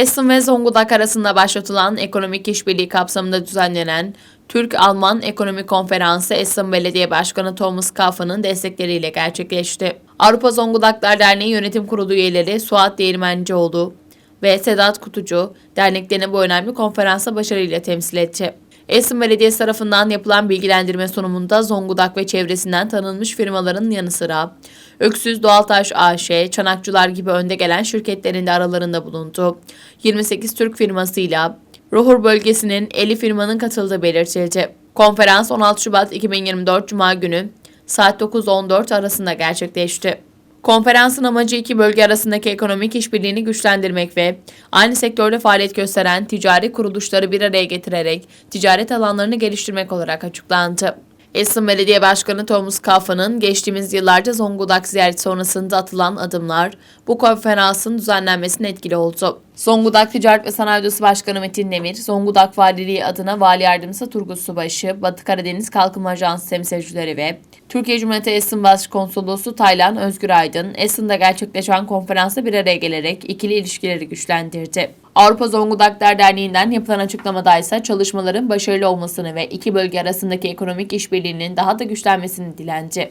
Essen ve Zonguldak arasında başlatılan ekonomik işbirliği kapsamında düzenlenen Türk-Alman Ekonomi Konferansı Essen Belediye Başkanı Thomas Kaufman'ın destekleriyle gerçekleşti. Avrupa Zonguldaklar Derneği Yönetim Kurulu üyeleri Suat Değirmencioğlu ve Sedat Kutucu derneklerini bu önemli konferansa başarıyla temsil etti. Essen Belediyesi tarafından yapılan bilgilendirme sunumunda Zonguldak ve çevresinden tanınmış firmaların yanı sıra Öksüz Doğaltaş AŞ, Çanakçılar gibi önde gelen şirketlerin de aralarında bulundu. 28 Türk firmasıyla Ruhur bölgesinin 50 firmanın katıldığı belirtildi. Konferans 16 Şubat 2024 Cuma günü saat 9-14 arasında gerçekleşti. Konferansın amacı iki bölge arasındaki ekonomik işbirliğini güçlendirmek ve aynı sektörde faaliyet gösteren ticari kuruluşları bir araya getirerek ticaret alanlarını geliştirmek olarak açıklandı. Essen Belediye Başkanı Thomas Kaufman'ın geçtiğimiz yıllarda Zonguldak ziyareti sonrasında atılan adımlar bu konferansın düzenlenmesine etkili oldu. Zonguldak Ticaret ve Sanayi Odası Başkanı Metin Demir, Zonguldak Valiliği adına Vali Yardımcısı Turgut Subaşı, Batı Karadeniz Kalkınma Ajansı temsilcileri ve Türkiye Cumhuriyeti Essen Başkonsolosu Taylan Özgür Aydın, Essen'da gerçekleşen konferansa bir araya gelerek ikili ilişkileri güçlendirdi. Avrupa Zonguldaklar Derneği'nden yapılan açıklamada ise çalışmaların başarılı olmasını ve iki bölge arasındaki ekonomik işbirliğinin daha da güçlenmesini dilendi.